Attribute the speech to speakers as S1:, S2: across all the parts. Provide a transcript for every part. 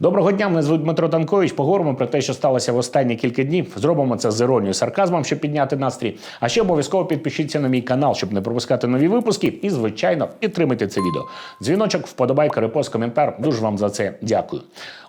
S1: Доброго дня, мене звуть Дмитро Танкович. Поговоримо про те, що сталося в останні кілька днів. Зробимо це з іронією, сарказмом, щоб підняти настрій. А ще обов'язково підпишіться на мій канал, щоб не пропускати нові випуски. І, звичайно, підтримайте це відео. Дзвіночок, вподобайка, репост, коментар. Дуже вам за це дякую.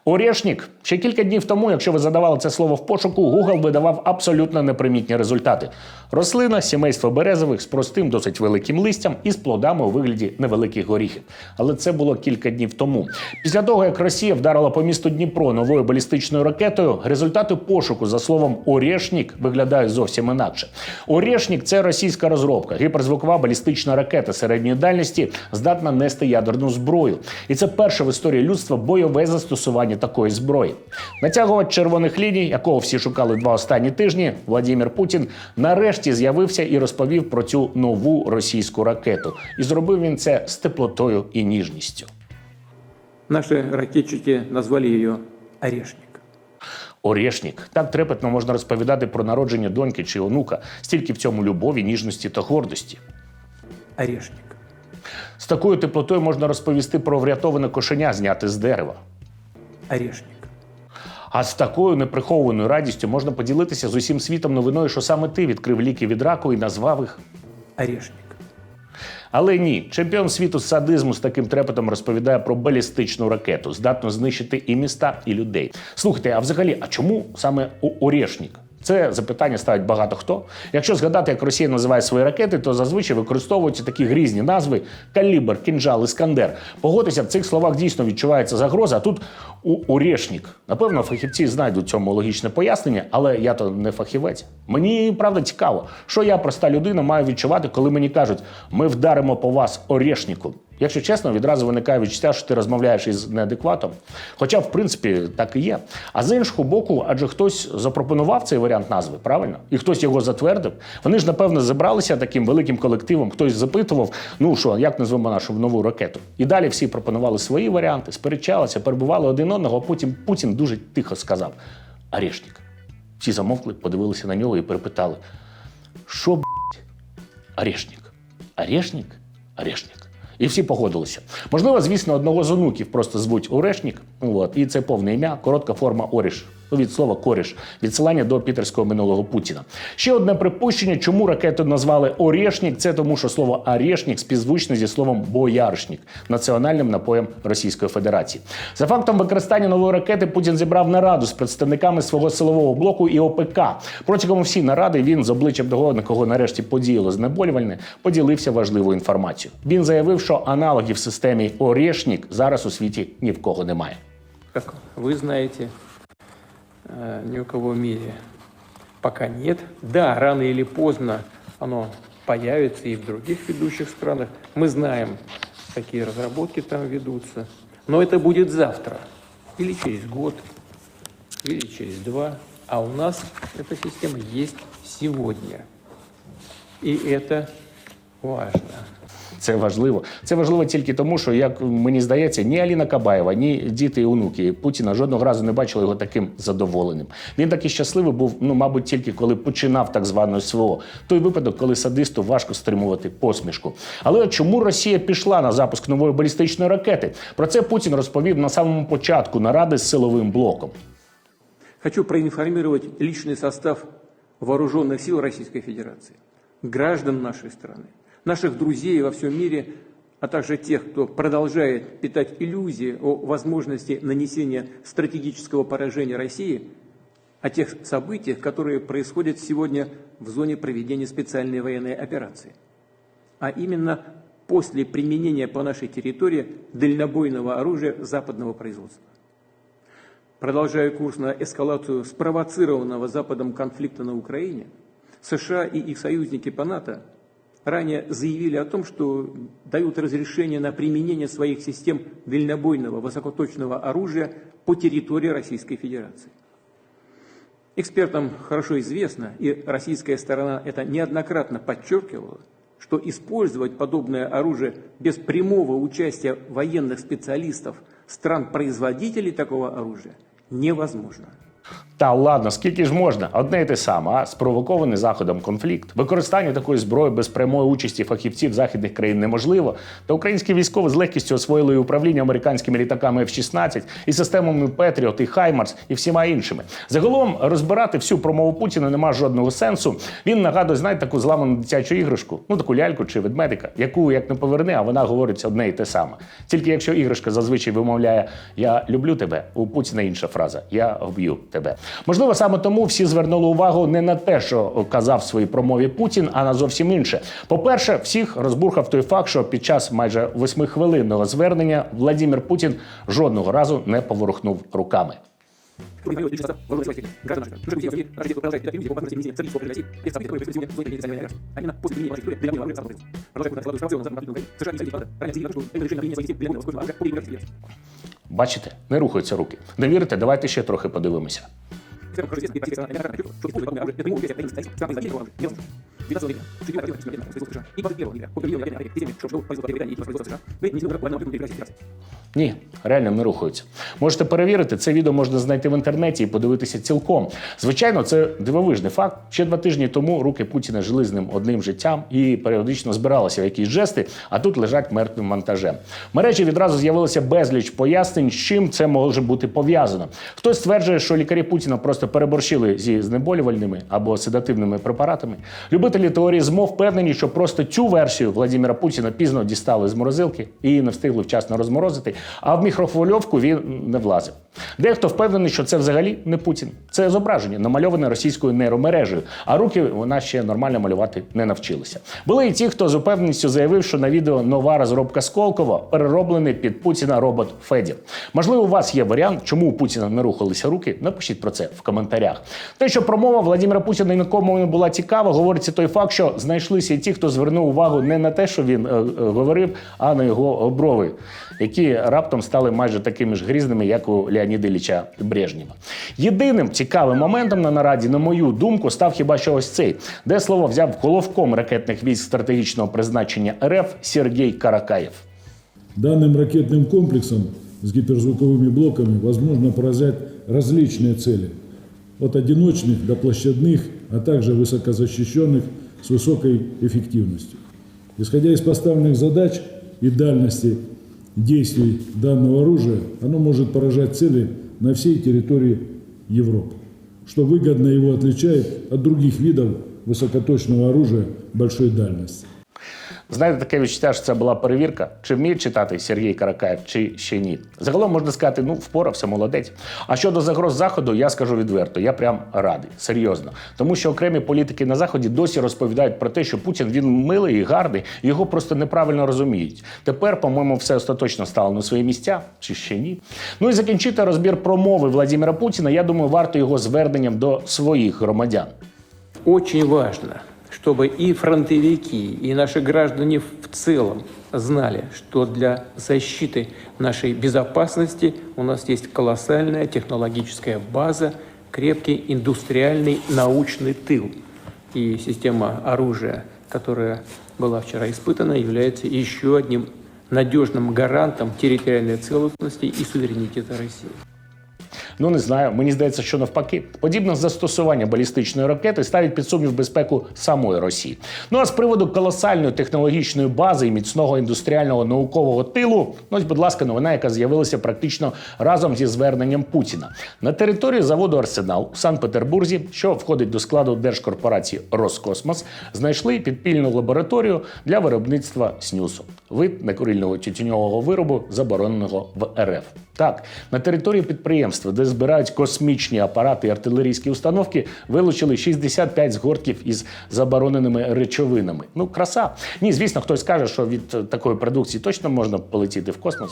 S1: Орєшнік. Ще кілька днів тому, якщо ви задавали це слово в пошуку, Google видавав абсолютно непримітні результати. Рослина сімейства березових з простим, досить великим листям і з плодами у вигляді невеликих горіхів. Але це було кілька днів тому. Після того, як Росія вдарила по місту Дніпро новою балістичною ракетою, результати пошуку за словом Орєшнік виглядають зовсім інакше. Орєшнік це російська розробка, гіперзвукова балістична ракета середньої дальності, здатна нести ядерну зброю. І це перше в історії людства бойове застосування такої зброї. Натягувач червоних ліній, якого всі шукали два останні тижні, Владимир Путін нарешті з'явився і розповів про цю нову російську ракету. І зробив він це з теплотою і ніжністю.
S2: Наши ракетчики назвали ее «Орешник».
S1: Орєшнік. Так трепетно можна розповідати про народження доньки чи онука, стільки в цьому любові, ніжності та гордості.
S2: Орешник.
S1: З такою теплотою можна розповісти про врятоване кошеня, зняте з дерева.
S2: Орешник.
S1: А з такою неприхованою радістю можна поділитися з усім світом новиною, що саме ти відкрив ліки від раку і назвав їх.
S2: Орешник.
S1: Але ні, чемпіон світу з садизму з таким трепетом розповідає про балістичну ракету, здатну знищити і міста, і людей. Слухайте, а взагалі, а чому саме О- Орєшнік? Це запитання ставить багато хто. Якщо згадати, як Росія називає свої ракети, то зазвичай використовуються такі грізні назви: калібр, кінжал, іскандер. Погодьтеся, в цих словах дійсно відчувається загроза. А тут у Орєшнік. Напевно, фахівці знайдуть цьому логічне пояснення, але я то не фахівець. Мені правда цікаво, що я, проста людина, маю відчувати, коли мені кажуть, ми вдаримо по вас Орєшніком. Якщо чесно, відразу виникає відчуття, що ти розмовляєш із неадекватом. Хоча, в принципі, так і є. А з іншого боку, адже хтось запропонував цей варіант назви, правильно? І хтось його затвердив. Вони ж, напевно, зібралися таким великим колективом, хтось запитував, ну що, як назвемо нашу нову ракету. І далі всі пропонували свої варіанти, сперечалися, перебували один одного, а потім Путін дуже тихо сказав: Орешник. Всі замовкли, подивилися на нього і перепитали: що б***ь? Орешник? Орешник? Орешник. І всі погодилися. Можливо, звісно, одного з онуків просто звуть Орешнік. От, і це повне ім'я, коротка форма Оріш. Ну, Від слова коріш, відсилання до пітерського минулого Путіна. Ще одне припущення, чому ракету назвали Орєшнік, це тому, що слово Орєшнік співзвучне зі словом бояршнік, національним напоєм Російської Федерації. За фактом використання нової ракети Путін зібрав нараду з представниками свого силового блоку і ОПК. Протягом всі наради він з обличчям того, на кого нарешті подіяло знеболювальне, поділився важливою інформацією. Він заявив, що аналогів системі Орєшнік зараз у світі ні в кого немає.
S2: Как вы знаете, э, ни у кого в мире пока нет. Да, рано или поздно оно появится и в других ведущих странах. Мы знаем, какие разработки там ведутся. Но это будет завтра. Или через год, или через два. А у нас эта система есть сегодня. И это важно.
S1: Це важливо. Це важливо тільки тому, що як мені здається, ні Аліна Кабаєва, ні діти і онуки Путіна жодного разу не бачили його таким задоволеним. Він такий щасливий був, ну мабуть, тільки коли починав так зване СВО. Той випадок, коли садисту важко стримувати посмішку. Але от чому Росія пішла на запуск нової балістичної ракети? Про це Путін розповів на самому початку наради з силовим блоком.
S2: Хочу проинформировать личный состав вооруженных сил Российской Федерации, граждан нашей страны, Наших друзей во всем мире, а также тех, кто продолжает питать иллюзии о возможности нанесения стратегического поражения России, о тех событиях, которые происходят сегодня в зоне проведения специальной военной операции. А именно после применения по нашей территории дальнобойного оружия западного производства. Продолжая курс на эскалацию спровоцированного Западом конфликта на Украине, США и их союзники по НАТО ранее заявили о том, что дают разрешение на применение своих систем дальнобойного высокоточного оружия по территории Российской Федерации. Экспертам хорошо известно, и российская сторона это неоднократно подчеркивала, что использовать подобное оружие без прямого участия военных специалистов стран-производителей такого оружия невозможно.
S1: Та ладно, скільки ж можна? Одне й те саме, а спровокований заходом конфлікт. Використання такої зброї без прямої участі фахівців західних країн неможливо. Та українські військові з легкістю освоїли і управління американськими літаками F-16 і системами Петріот і Хаймарс і всіма іншими. Загалом розбирати всю промову Путіна нема жодного сенсу. Він нагадує, знаєте, таку зламану дитячу іграшку, ну таку ляльку чи ведмедика, яку як не поверни, а вона говорить одне і те саме. Тільки якщо іграшка зазвичай вимовляє Я люблю тебе, у Путіна інша фраза Я вб'ю тебе. Можливо, саме тому всі звернули увагу не на те, що казав в своїй промові Путін, а на зовсім інше. По-перше, всіх розбурхав той факт, що під час майже восьмихвилинного звернення Владимир Путін жодного разу не поворухнув руками.
S2: Информировать личный состав вооруженных сил России, граждан наших, нужно Россия Россия продолжает передать в опасности несения стратегического России. Это события, которые происходят сегодня, злой специальной операции. А именно после применения военной истории для мира оружия Продолжает куда складывать провокационную западную Украину. США и Соединенные Штаты ранее заявили, что это решение применения своих сил для мирного использования оружия по времени Российской
S1: Бачите, не рухаються руки. Не вірите? Давайте ще трохи подивимося.
S2: В целом, уже известно и российская сторона неоднократно чувствует, что использование оружия – это прямое участие таинственных стоит стран производителей оружия. Невозможно. 19 ноября шестидневная оперативная производства США и 21 ноября по периоду ядерной атаки системе, что производства Британии и производства США, были нанесены удар по военному територии Российской Федерации.
S1: Ні, реально не рухаються. Можете перевірити, це відео можна знайти в інтернеті і подивитися цілком. Звичайно, це дивовижний факт. Ще два тижні тому руки Путіна жили з ним одним життям і періодично збиралися в якісь жести, а тут лежать мертвим монтажем. В мережі відразу з'явилося безліч пояснень, з чим це може бути пов'язано. Хтось стверджує, що лікарі Путіна просто переборщили зі знеболювальними або седативними препаратами. Любителі теорії змов впевнені, що просто цю версію Владимира Путіна пізно дістали з морозилки і не встигли вчасно розморозити, а в мікрохвильовку він не влазив. Дехто впевнений, що це взагалі не Путін. Це зображення, намальоване російською нейромережею, а руки вона ще нормально малювати не навчилася. Були і ті, хто з упевненістю заявив, що на відео нова розробка Сколково перероблений під Путіна робот Федір. Можливо, у вас є варіант, чому у Путіна не рухалися руки. Напишіть про це в коментарях. Те, що промова Владимира Путіна нікому не була цікава, говориться той факт, що знайшлися і ті, хто звернув увагу не на те, що він е, е, говорив, а на його брови, які раптом стали майже такими ж грізними, як у Леоніда Ілліча Брежнєва. Єдиним цікавим моментом на нараді, на мою думку, став хіба що ось цей, де слово взяв головком ракетних військ стратегічного призначення РФ Сергій Каракаєв.
S3: Данным ракетным комплексом с гиперзвуковыми блоками возможно поражать различные цели, от одиночных до площадных, а также высокозащищенных с высокой эффективностью. Исходя из поставленных задач и дальности действий данного оружия, оно может поражать цели на всей территории Европы, что выгодно его отличает от других видов высокоточного оружия большой дальности.
S1: Знаєте, таке відчуття, що це була перевірка, чи вміє читати Сергій Каракаєв, чи ще ні. Загалом можна сказати, ну впорався, молодець. А щодо загроз заходу, я скажу відверто, я прям радий, серйозно. Тому що окремі політики на заході досі розповідають про те, що Путін він милий і гарний, його просто неправильно розуміють. Тепер, по-моєму, все остаточно стало на свої місця, чи ще ні. Ну і закінчити розбір промови Владимира Путіна. Я думаю, варто його зверненням до своїх громадян.
S2: Очень важно, чтобы и фронтовики, и наши граждане в целом знали, что для защиты нашей безопасности у нас есть колоссальная технологическая база, крепкий индустриальный научный тыл. И система оружия, которая была вчера испытана, является еще одним надежным гарантом территориальной целостности и суверенитета России.
S1: Ну не знаю. Мені здається, що навпаки, подібне застосування балістичної ракети ставить під сумнів безпеку самої Росії. Ну а з приводу колосальної технологічної бази і міцного індустріального наукового тилу, ну ось, будь ласка, новина, яка з'явилася практично разом зі зверненням Путіна на території заводу Арсенал у Санкт-Петербурзі, що входить до складу держкорпорації Роскосмос, знайшли підпільну лабораторію для виробництва снюсу. Вид некурильного тютюньового виробу забороненого в РФ. Так, на території підприємства, де збирають космічні апарати і артилерійські установки, вилучили 65 згортків із забороненими речовинами. Ну, краса. Ні, звісно, хтось скаже, що від е, такої продукції точно можна полетіти в космос.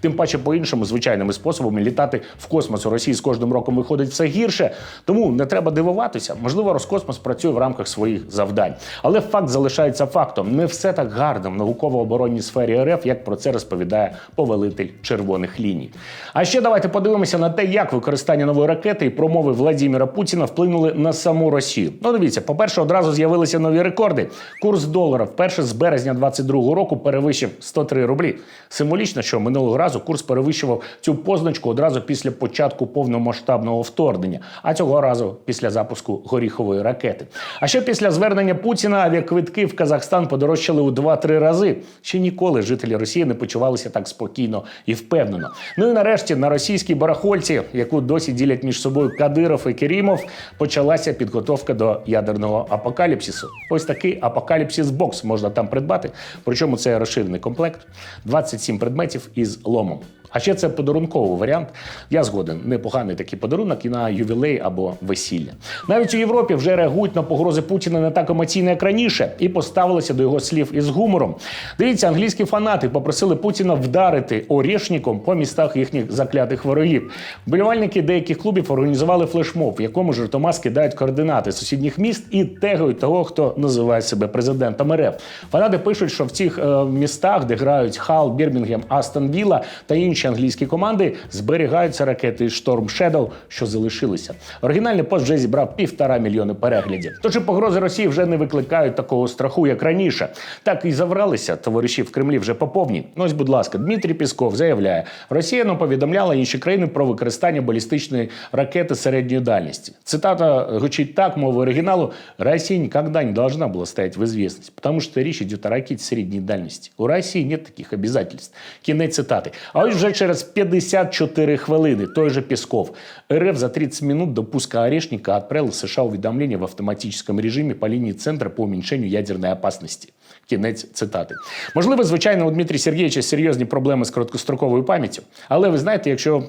S1: Тим паче, по-іншому, звичайними способами літати в космос у Росії з кожним роком виходить все гірше. Тому не треба дивуватися. Можливо, Роскосмос працює в рамках своїх завдань. Але факт залишається фактом: не все так гарно в науково-оборонній сфері РФ, як про це розповідає повелитель червоних ліній. А ще давайте подивимося на те, як як використання нової ракети і промови Владіміра Путіна вплинули на саму Росію? Ну, дивіться, по-перше, одразу з'явилися нові рекорди. Курс долара вперше з березня 22-го року перевищив 103 рублі. Символічно, що минулого разу курс перевищував цю позначку одразу після початку повномасштабного вторгнення, а цього разу після запуску горіхової ракети. А ще після звернення Путіна авіаквитки в Казахстан подорожчали у 2-3 рази. Ще ніколи жителі Росії не почувалися так спокійно і впевнено. Ну і нарешті на російській барахольці, яку досі ділять між собою Кадиров і Керімов, почалася підготовка до ядерного апокаліпсису. Ось такий апокаліпсис бокс можна там придбати. Причому це розширений комплект, 27 предметів із ломом. А ще це подарунковий варіант. Я згоден, непоганий такий подарунок і на ювілей або весілля. Навіть у Європі вже реагують на погрози Путіна не так емоційно, як раніше, і поставилися до його слів із гумором. Дивіться, англійські фанати попросили Путіна вдарити орішником по містах їхніх заклятих ворогів. Вболівальники деяких клубів організували флешмоб, в якому жартома скидають координати сусідніх міст і тегають того, хто називає себе президентом РФ. Фанати пишуть, що в цих е, містах, де грають Хал, Бірмінгем, Астон Вілла та інші англійські команди, зберігаються ракети Storm Shadow, що залишилися. Оригінальний пост вже зібрав півтора мільйони переглядів. Тож і погрози Росії вже не викликають такого страху, як раніше. Так і завралися товариші в Кремлі вже поповні. Ну ось, будь ласка, Дмитрій Пісков заявляє, Росія не повідомляла інші країни про використання балістичної ракети середньої дальності. Цитата звучить так, мовою оригіналу: Росія никогда не должна была стоять в известность, потому что речь идет о ракете средней дальности. У Росії нет таких обязательств. Кінець цитати. А ось вже через 54 хвилини той же Песков. РФ за 30 минут до пуска Орешника отправил США уведомление в автоматическом режиме по линии Центра по уменьшению ядерної опасності. Кінець цитати. Можливо, звичайно, у Дмитрія Сергійовича серйозні проблеми з короткостроковою пам'яттю. Але ви знаєте, якщо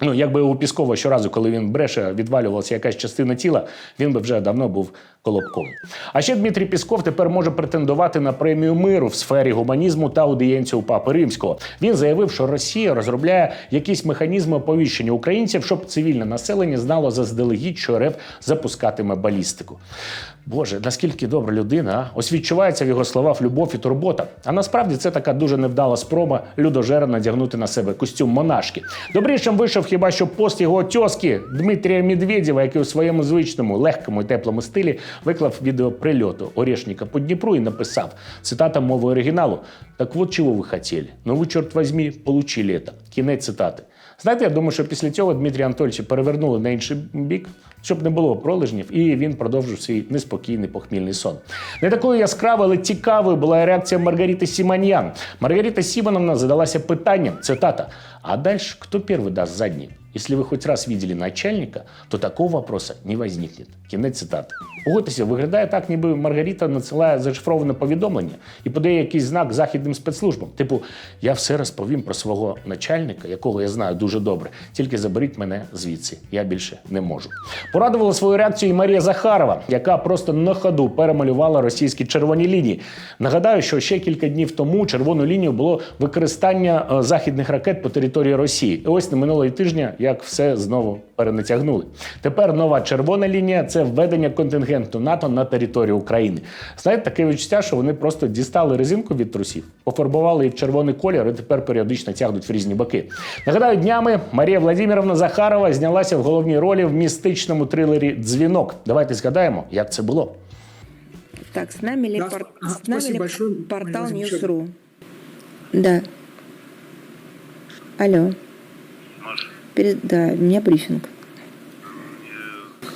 S1: Ну, якби у Піскова щоразу, коли він бреше, відвалювалася якась частина тіла, він би вже давно був колобком. А ще Дмитрій Пісков тепер може претендувати на премію миру в сфері гуманізму та аудієнцію Папи Римського. Він заявив, що Росія розробляє якісь механізми оповіщення українців, щоб цивільне населення знало заздалегідь, що РФ запускатиме балістику. Боже, наскільки добра людина, а? ось відчувається в його словах любов і турбота. А насправді це така дуже невдала спроба людожера надягнути на себе костюм монашки. Добрішим вийшов хіба що пост його тьоски Дмитрія Медведєва, який у своєму звичному, легкому і теплому стилі виклав відео прильоту Орешника по Дніпру і написав цитата мови оригіналу: Так от чого ви хотіли? Ну ви, чорт возьмі, получили это. Кінець цитати. Знаєте, я думаю, що після цього Дмитрія Анатольовича перевернули на інший бік, щоб не було пролежнів, і він продовжив свій неспокійний похмільний сон. Не такою яскравою, але цікавою була реакція Маргарити Сіманьян. Маргарита Симоновна задалася питанням, цитата, «А дальше кто первый даст задний? Если вы хоть раз видели начальника, то такого вопроса не возникнет. Кінець цитати. Погодьтеся, виглядає так, ніби Маргарита надсилає зашифроване повідомлення і подає якийсь знак західним спецслужбам. Типу, я все розповім про свого начальника, якого я знаю дуже добре. Тільки заберіть мене звідси. Я більше не можу. Порадувала свою реакцію і Марія Захарова, яка просто на ходу перемалювала російські червоні лінії. Нагадаю, що ще кілька днів тому червоною лінією було використання е, західних ракет по території Росії. І ось на минулого тижня, як все знову перенатягнули. Тепер нова червона лінія це введення контингенту НАТО на територію України. Знаєте, таке відчуття, що вони просто дістали резинку від трусів, пофарбували її в червоний колір і тепер періодично тягнуть в різні боки. Нагадаю, днями Марія Владимировна Захарова знялася в головній ролі в містичному трилері Дзвінок. Давайте згадаємо, як це було.
S4: Так, с нами ли,
S5: Да,
S4: пор-
S5: ага,
S4: с нами ли
S5: большое,
S4: портал. News.ru? Да. Алло.
S6: Маша,
S4: Перед... Да, у меня брифинг.
S6: я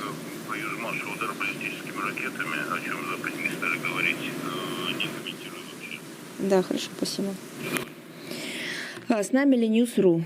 S6: к Южмашу удар баллистическими ракетами, о чем в Западе не стали говорить, э, не комментирую вообще.
S4: Да, хорошо, спасибо. С нами News.ru?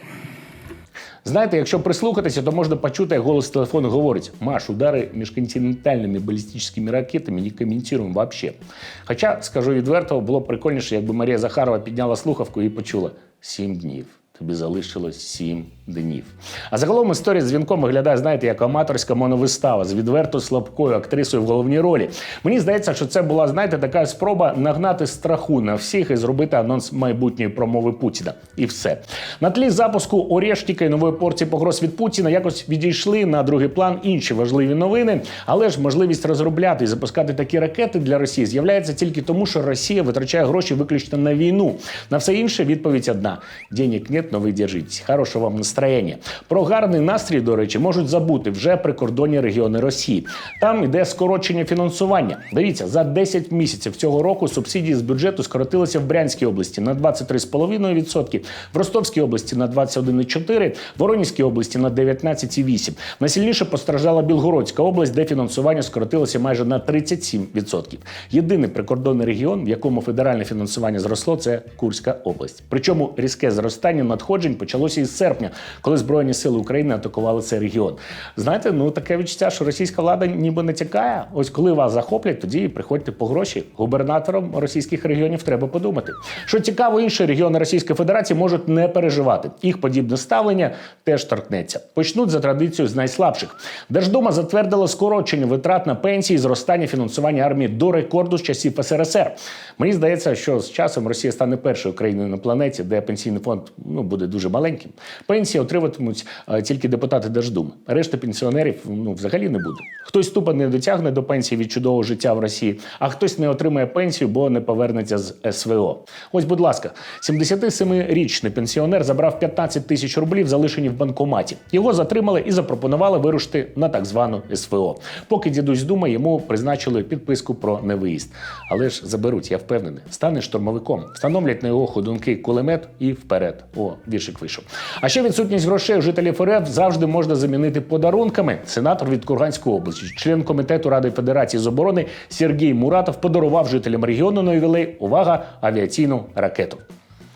S1: Знаєте, якщо прислухатися, то можна почути, як голос телефону говорить: Маш, удари міжконтинентальними балістичними ракетами не коментуємо взагалі. Хоча, скажу відверто, було прикольніше, якби Марія Захарова підняла слухавку і почула сім днів. Тобі залишилось сім днів. А загалом історія з дзвінком виглядає, знаєте, як аматорська моновистава з відверто слабкою актрисою в головній ролі. Мені здається, що це була, знаєте, така спроба нагнати страху на всіх і зробити анонс майбутньої промови Путіна. І все. На тлі запуску Орешника і нової порції погроз від Путіна якось відійшли на другий план інші важливі новини. Але ж можливість розробляти і запускати такі ракети для Росії з'являється тільки тому, що Росія витрачає гроші виключно на війну. На все інше відповідь одна: денег нет, ну ви держитесь. Хорошого вам настроєння. Про гарний настрій, до речі, можуть забути вже прикордонні регіони Росії. Там іде скорочення фінансування. Дивіться, за 10 місяців цього року субсидії з бюджету скоротилися в Брянській області на 23,5%, в Ростовській області на 21,4%, в Воронезькій області на 19,8%. Найсильніше постраждала Білгородська область, де фінансування скоротилося майже на 37%. Єдиний прикордонний регіон, в якому федеральне фінансування зросло, це Курська область. Причому різке зростання надходжень почалося із серпня, коли Збройні сили України атакували цей регіон. Знаєте, ну таке відчуття, що російська влада ніби не тікає. Ось коли вас захоплять, тоді приходьте по гроші. Губернаторам російських регіонів треба подумати. Що цікаво, інші регіони Російської Федерації можуть не переживати. Їх подібне ставлення теж торкнеться. Почнуть за традицією з найслабших. Держдума затвердила скорочення витрат на пенсії, зростання фінансування армії до рекорду з часів СРСР. Мені здається, що з часом Росія стане першою країною на планеті, де пенсійний фонд ну буде дуже маленьким. Пенсії отримуватимуть е, тільки депутати Держдуми. Решта пенсіонерів ну взагалі не буде. Хтось тупо не дотягне до пенсії від чудового життя в Росії, а хтось не отримає пенсію, бо не повернеться з СВО. Ось, будь ласка, 77-річний пенсіонер забрав 15 тисяч рублів, залишені в банкоматі. Його затримали і запропонували вирушити на так звану СВО. Поки дідусь думає, йому призначили підписку про невиїзд. Але ж заберуть, я впевнений, стане штурмовиком, встановлять на його ходунки кулемет і вперед. О, віршик вийшов. А ще відсутність грошей у жителів РФ завжди можна замінити подарунками. Сенатор від Курганської області, член комітету Ради Федерації з оборони Сергій Муратов подарував жителям регіону на ювілей увага авіаційну ракету.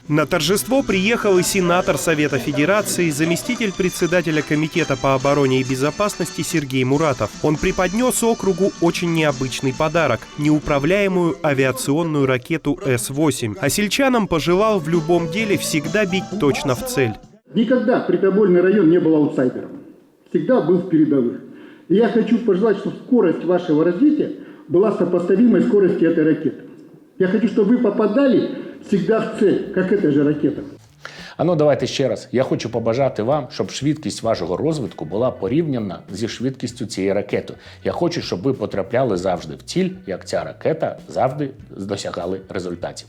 S5: На торжество приехал и сенатор Совета Федерации, заместитель председателя Комитета по обороне и безопасности Сергей Муратов. Он преподнес округу очень необычный подарок – неуправляемую авиационную ракету С-8. А сельчанам пожелал в любом деле всегда бить точно в цель.
S7: Никогда Притобольный район не был аутсайдером. Всегда был в передовых. И я хочу пожелать, чтобы скорость вашего развития была сопоставимой скорости этой ракеты. Я хочу, чтобы вы попадали всегда в цель, как эта же ракета.
S1: А ну давайте ще раз. Я хочу побажати вам, щоб швидкість вашого розвитку була порівняна зі швидкістю цієї ракети. Я хочу, щоб ви потрапляли завжди в ціль, як ця ракета завжди досягали результатів.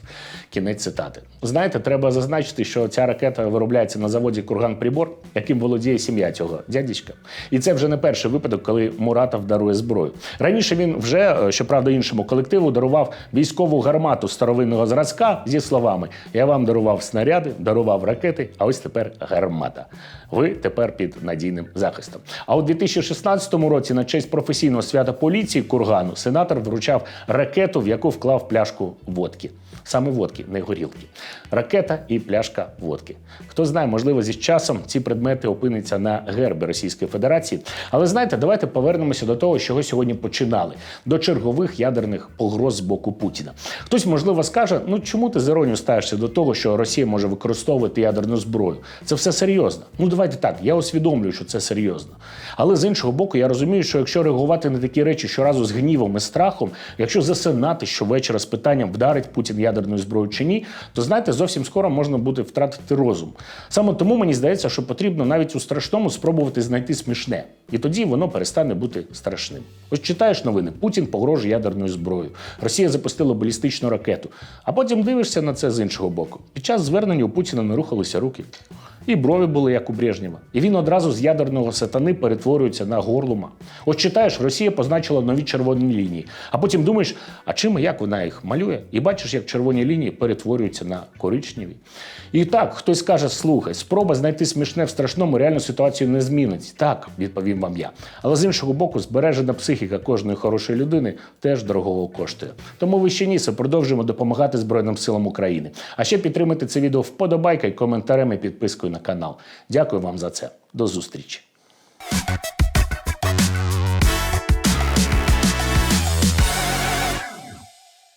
S1: Кінець цитати. Знаєте, треба зазначити, що ця ракета виробляється на заводі Курган Прибор, яким володіє сім'я цього дядечка. І це вже не перший випадок, коли Муратов дарує зброю. Раніше він вже, е, щоправда, іншому колективу дарував військову гармату старовинного зразка зі словами: Я вам дарував снаряди, дарував ракети, а ось тепер гармата. Ви тепер під надійним захистом. А у 2016 році на честь професійного свята поліції Кургану сенатор вручав ракету, в яку вклав пляшку водки. Саме водки, не горілки. Ракета і пляшка водки. Хто знає, можливо, зі часом ці предмети опиняться на гербі Російської Федерації. Але знаєте, давайте повернемося до того, з чого сьогодні починали: до чергових ядерних погроз з боку Путіна. Хтось, можливо, скаже: ну чому ти з іронією ставишся до того, що Росія може використовувати ядерну зброю? Це все серйозно. Ну давайте так. Я усвідомлюю, що це серйозно. Але з іншого боку, я розумію, що якщо реагувати на такі речі щоразу з гнівом і страхом, якщо засинати щовечора з питанням вдарить Путін ядерною зброєю чи ні, то знаєте, зовсім скоро можна буде втратити розум. Саме тому мені здається, що потрібно навіть у страшному спробувати знайти смішне, і тоді воно перестане бути страшним. Ось читаєш новини: Путін погрожує ядерною зброєю. Росія запустила балістичну ракету. А потім дивишся на це з іншого боку. Під час звернення у Путіна не рухалися руки. І брові були як у Брежнєва. І він одразу з ядерного сатани перетворюється на горлума. От читаєш, Росія позначила нові червоні лінії. А потім думаєш, а чим і як вона їх малює? І бачиш, як червоні лінії перетворюються на коричневі. І так, хтось каже: слухай, спроба знайти смішне в страшному реальну ситуацію не змінить. Так, відповім вам я. Але з іншого боку, збережена психіка кожної хорошої людини теж дорогого коштує. Тому ви ще нісе продовжуємо допомагати Збройним силам України. А ще підтримайте це відео вподобайка і коментарем і підпискою на канал. Дякую вам за це. До зустрічі.